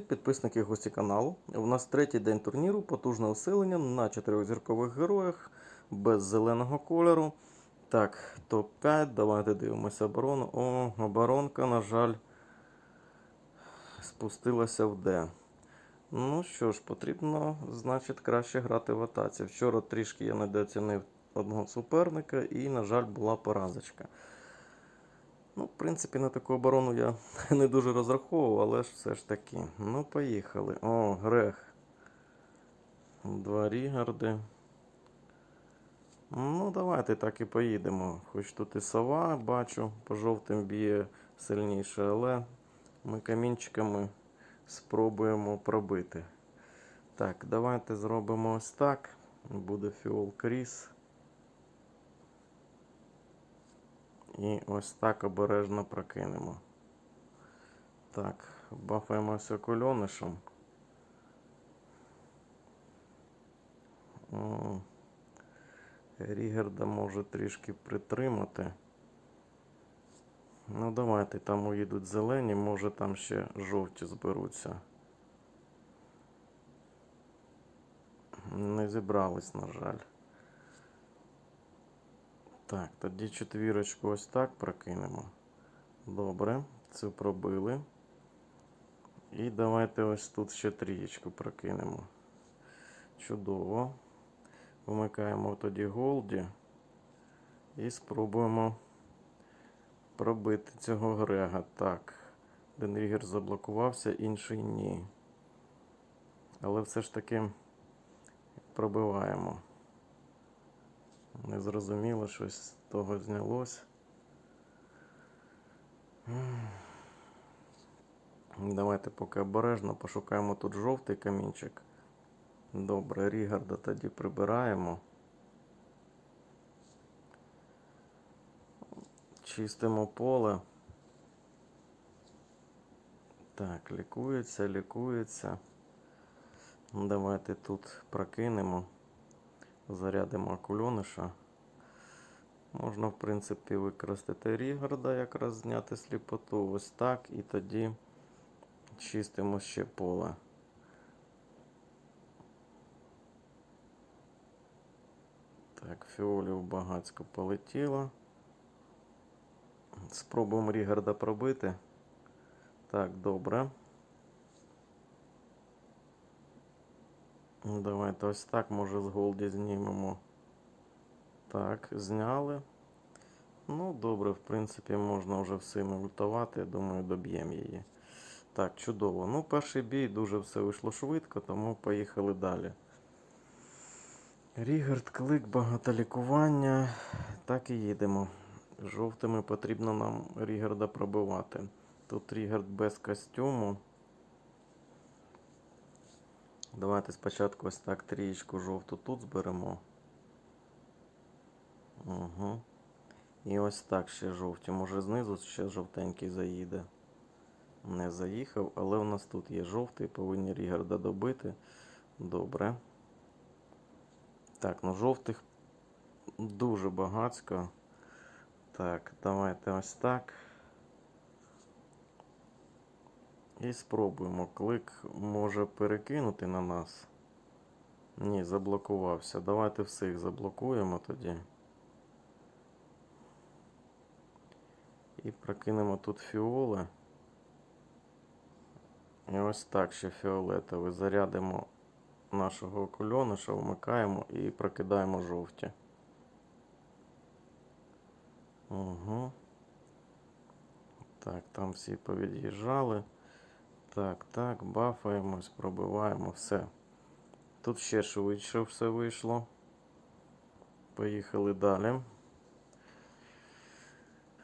Підписники гості каналу. У нас третій день турніру, потужне усилення на чотирьохзіркових героях без зеленого кольору. Так, топ-5. Давайте дивимося оборону. О, оборонка, на жаль, спустилася в Д. Ну що ж, потрібно, значить, краще грати в атаці. Вчора трішки я недооцінив одного суперника і, на жаль, була поразочка. Ну, в принципі, на таку оборону я не дуже розраховував, але ж все ж таки. Ну, поїхали. О, грех. Два Рігарди. Ну, давайте так і поїдемо. Хоч тут і сова, бачу, по жовтим б'є сильніше, але ми камінчиками спробуємо пробити. Так, давайте зробимо ось так. Буде фіол кріс. І ось так обережно прокинемо. Так, бафаємося кульонишем. Рігерда може трішки притримати. Ну, давайте там уїдуть зелені, може там ще жовті зберуться. Не зібрались, на жаль. Так, тоді четвірочку ось так прокинемо. Добре, цю пробили. І давайте ось тут ще трієчку прокинемо. Чудово. Вмикаємо тоді голді. І спробуємо пробити цього Грега. Так. Денрігер заблокувався, інший ні. Але все ж таки пробиваємо. Не зрозуміло, щось з того знялось. Давайте поки обережно пошукаємо тут жовтий камінчик. Добре, Рігарда тоді прибираємо. Чистимо поле. Так, лікується, лікується. Давайте тут прокинемо. Зарядимо акульониша. Можна, в принципі, використати Рігарда, якраз зняти сліпоту. Ось так. І тоді чистимо ще поле. Так, фіолів багацько полетіло. Спробуємо Рігарда пробити. Так, добре. Ну, Давайте ось так, може, з голді знімемо. Так, зняли. Ну, добре, в принципі, можна вже всіми ультувати. Я думаю, доб'ємо її. Так, чудово. Ну, перший бій дуже все вийшло швидко, тому поїхали далі. Рігард, клик, багато лікування. Так і їдемо. Жовтими потрібно нам Рігарда пробивати. Тут Рігард без костюму. Давайте спочатку ось так трієчку жовту тут зберемо. Угу. І ось так ще жовті. Може знизу ще жовтенький заїде. Не заїхав, але у нас тут є жовтий, повинні Рігарда добити. Добре. Так, ну жовтих дуже багацько. Так, давайте ось так. І спробуємо. Клик може перекинути на нас. Ні, заблокувався. Давайте всіх заблокуємо тоді. І прокинемо тут фіоли. І ось так ще фіолетовий. Зарядимо нашого окульониша, вмикаємо і прокидаємо жовті. Угу. Так, там всі повід'їжджали. Так, так, бафаємось, пробиваємо все. Тут ще швидше все вийшло. Поїхали далі.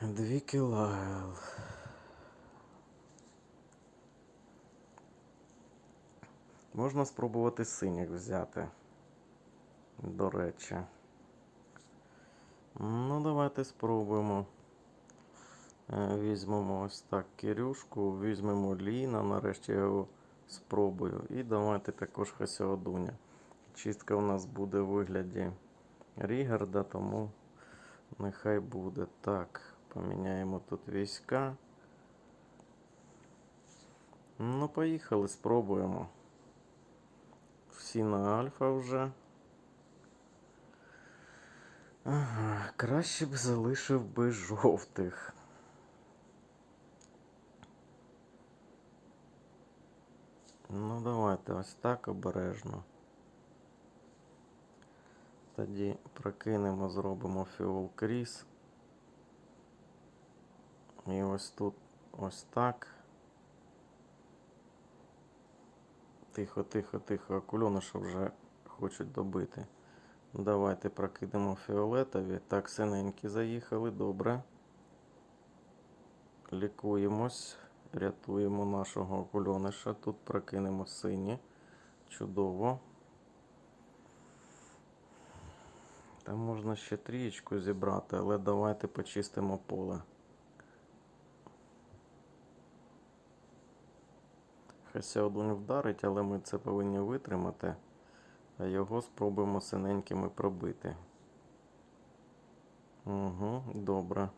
Дві кілайл. Можна спробувати синіх взяти. До речі. Ну, давайте спробуємо. Е, Візьмемо ось так Кирюшку, візьмемо Ліна, нарешті його спробую. І давайте також Хасіодуня. Чистка у нас буде в вигляді Рігарда, тому нехай буде. Так, поміняємо тут війська. Ну, поїхали, спробуємо. Всі на альфа вже. Ага, краще б залишив би жовтих. Ну, давайте ось так обережно. Тоді прокинемо, зробимо фіол кріс. І ось тут ось так. Тихо, тихо, тихо. Акульониша вже хочуть добити. Давайте прокидемо фіолетові. Так, синенькі заїхали, добре. Лікуємось, рятуємо нашого акульониша. Тут прокинемо сині. Чудово. Там можна ще трієчку зібрати, але давайте почистимо поле. Хася один вдарить, але ми це повинні витримати, а його спробуємо синенькими пробити. Угу, добре.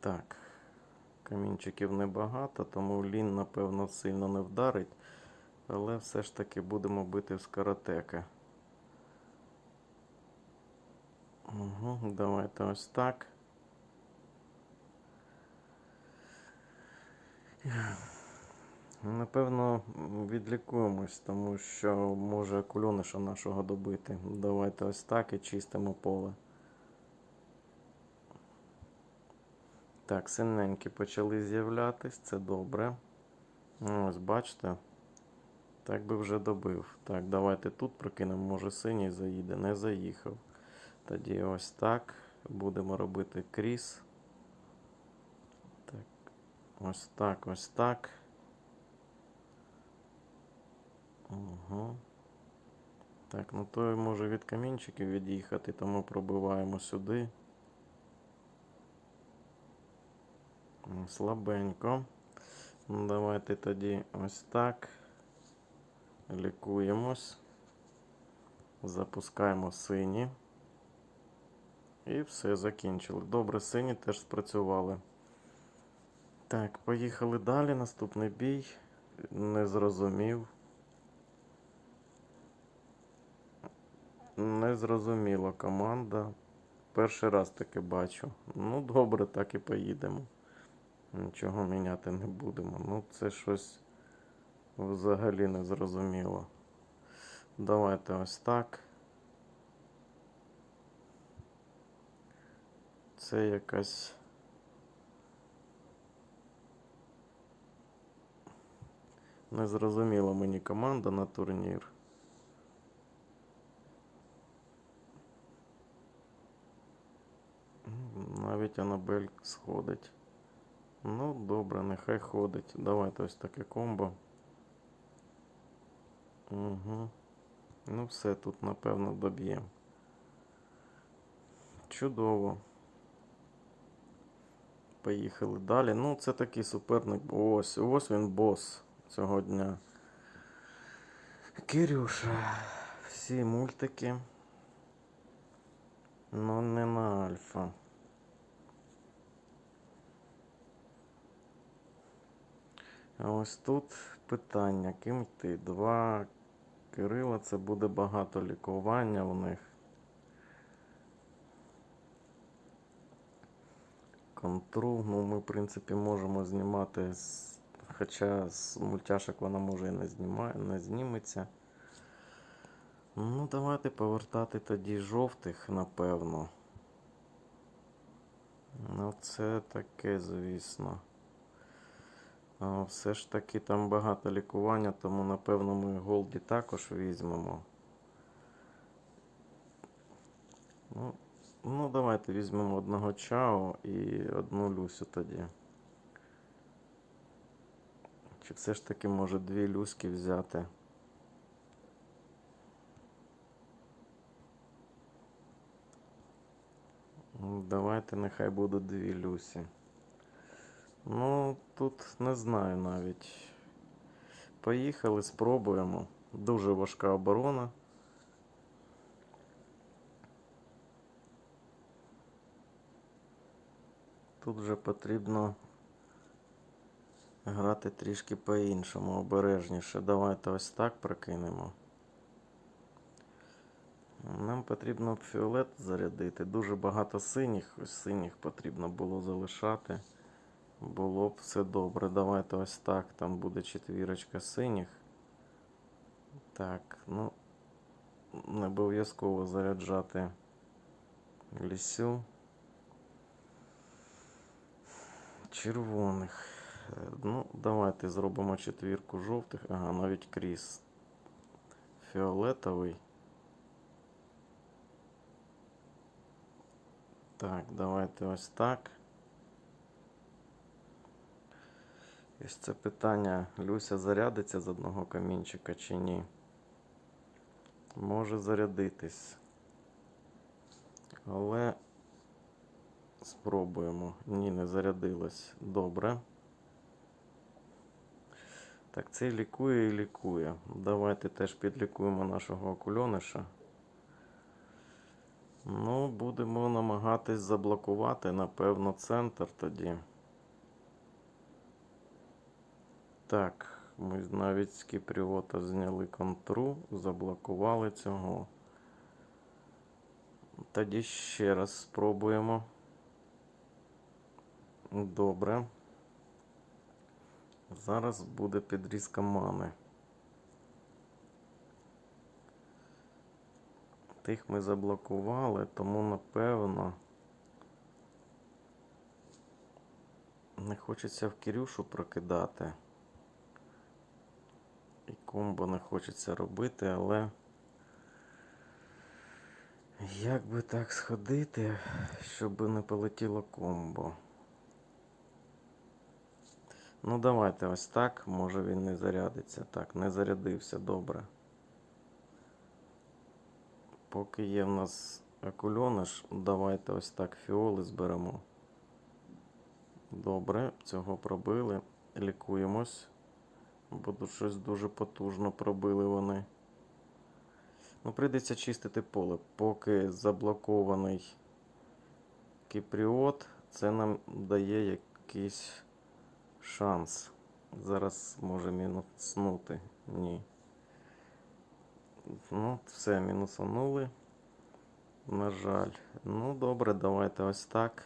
Так. Камінчиків небагато, тому лін, напевно, сильно не вдарить. Але все ж таки будемо бити в скоротеки. Угу, давайте ось так. Напевно, відлікуємось, тому що може кульониша нашого добити. Давайте ось так і чистимо поле. Так, синенькі почали з'являтись, це добре. Ну, Ось бачите. Так би вже добив. Так, давайте тут прокинемо, може синій заїде, не заїхав. Тоді ось так. Будемо робити кріс. Так, ось так, ось так. Угу. Так, ну той може від камінчиків від'їхати, тому пробиваємо сюди. Слабенько. Ну, давайте тоді ось так. Лікуємось. Запускаємо сині. І все, закінчили. Добре, сині теж спрацювали. Так, поїхали далі. Наступний бій. Не зрозумів. Незрозуміла команда. Перший раз таки бачу. Ну, добре, так і поїдемо. Нічого міняти не будемо. Ну, це щось взагалі не зрозуміло. Давайте ось так. Це якась. Незрозуміла мені команда на турнір. Навіть Анабель сходить. Ну, добре, нехай ходить. Давайте ось таке комбо. Угу. Ну, все, тут, напевно, доб'ємо. Чудово. Поїхали далі. Ну, це такий суперник. Ось, ось він бос цього дня. Кирюша. Всі мультики. Ну, не на альфа. А ось тут питання, ким йти? Два Кирила, це буде багато лікування у них. Контру, ну ми, в принципі, можемо знімати, з... хоча з мультяшок вона може і не, знімає, не зніметься. Ну, давайте повертати тоді жовтих, напевно. Ну, це таке, звісно. Все ж таки там багато лікування, тому напевно ми Голді також візьмемо. Ну, ну давайте візьмемо одного Чао і одну Люсю тоді. Чи все ж таки може дві Люськи взяти? Давайте нехай будуть дві Люсі. Ну, тут не знаю навіть. Поїхали, спробуємо. Дуже важка оборона. Тут вже потрібно грати трішки по-іншому, обережніше. Давайте ось так прокинемо. Нам потрібно фіолет зарядити. Дуже багато синіх. Ось синіх потрібно було залишати. Було б все добре. Давайте ось так. Там буде четвірочка синіх. Так, ну не обов'язково заряджати лісю. Червоних. Е, Ну, давайте зробимо четвірку жовтих. Ага, навіть кріс. Фіолетовий. Так, давайте ось так. Ж це питання, Люся зарядиться з одного камінчика чи ні? Може зарядитись. Але спробуємо. Ні, не зарядилась. Добре. Так, цей лікує і лікує. Давайте теж підлікуємо нашого окульониша. Ну, будемо намагатись заблокувати, напевно, центр тоді. Так, ми навіть з Кіпріота зняли контру, заблокували цього. Тоді ще раз спробуємо. Добре. Зараз буде підрізка мани. Тих ми заблокували, тому напевно не хочеться в Кирюшу прокидати. Комбо не хочеться робити, але як би так сходити, щоб не полетіло комбо. Ну, давайте ось так. Може він не зарядиться. Так, не зарядився, добре. Поки є в нас акульониш, давайте ось так фіоли зберемо. Добре, цього пробили. Лікуємось. Бо щось дуже потужно пробили вони. Ну, прийдеться чистити поле. Поки заблокований кіпріот, це нам дає якийсь шанс. Зараз може мінуснути. Ні. Ну, все, мінусанули. На жаль. Ну, добре, давайте ось так.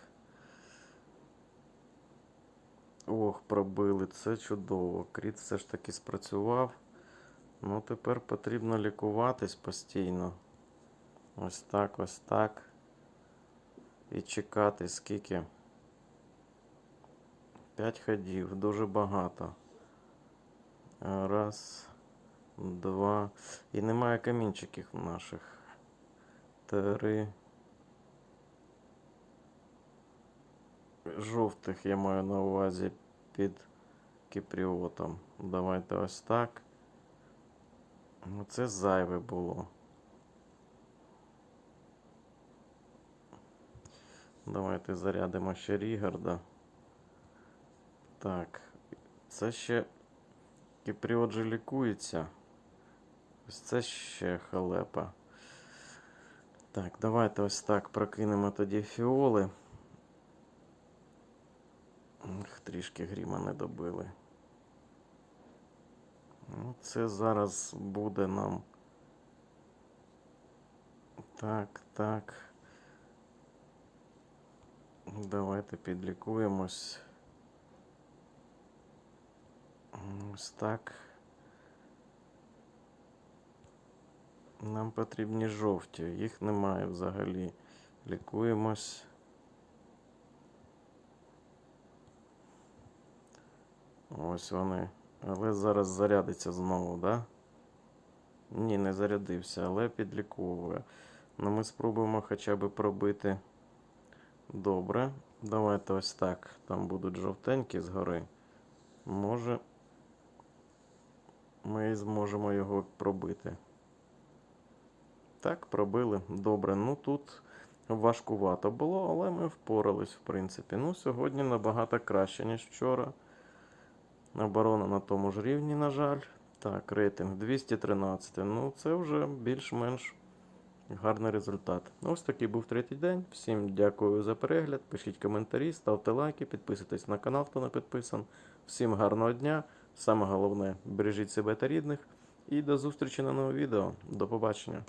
Ох, пробили, це чудово. Кріт все ж таки спрацював. Ну, тепер потрібно лікуватись постійно. Ось так, ось так. І чекати скільки. 5 ходів, дуже багато. Раз, два. І немає камінчиків наших. Три. Жовтих я маю на увазі під кіпріотом. Давайте ось так. Ну, це зайве було. Давайте зарядимо ще Рігарда. Так, це ще кіпріот же лікується. Ось це ще халепа. Так, давайте ось так прокинемо тоді фіоли. Трішки гріма не добили. Ну, це зараз буде нам. Так, так. Давайте підлікуємось. Ось так. Нам потрібні жовті, їх немає взагалі. Лікуємось. Ось вони. Але зараз зарядиться знову, да? Ні, не зарядився, але підліковує. Ну ми спробуємо хоча б пробити. Добре. Давайте ось так. Там будуть жовтенькі згори. Може. Ми зможемо його пробити. Так, пробили. Добре. Ну тут важкувато було, але ми впорались, в принципі. Ну, сьогодні набагато краще, ніж вчора. Оборона на тому ж рівні, на жаль. Так, рейтинг 213. Ну, це вже більш-менш гарний результат. Ось такий був третій день. Всім дякую за перегляд. Пишіть коментарі, ставте лайки, підписуйтесь на канал, хто не підписан. Всім гарного дня. Саме головне, бережіть себе та рідних. І до зустрічі на новому відео. До побачення.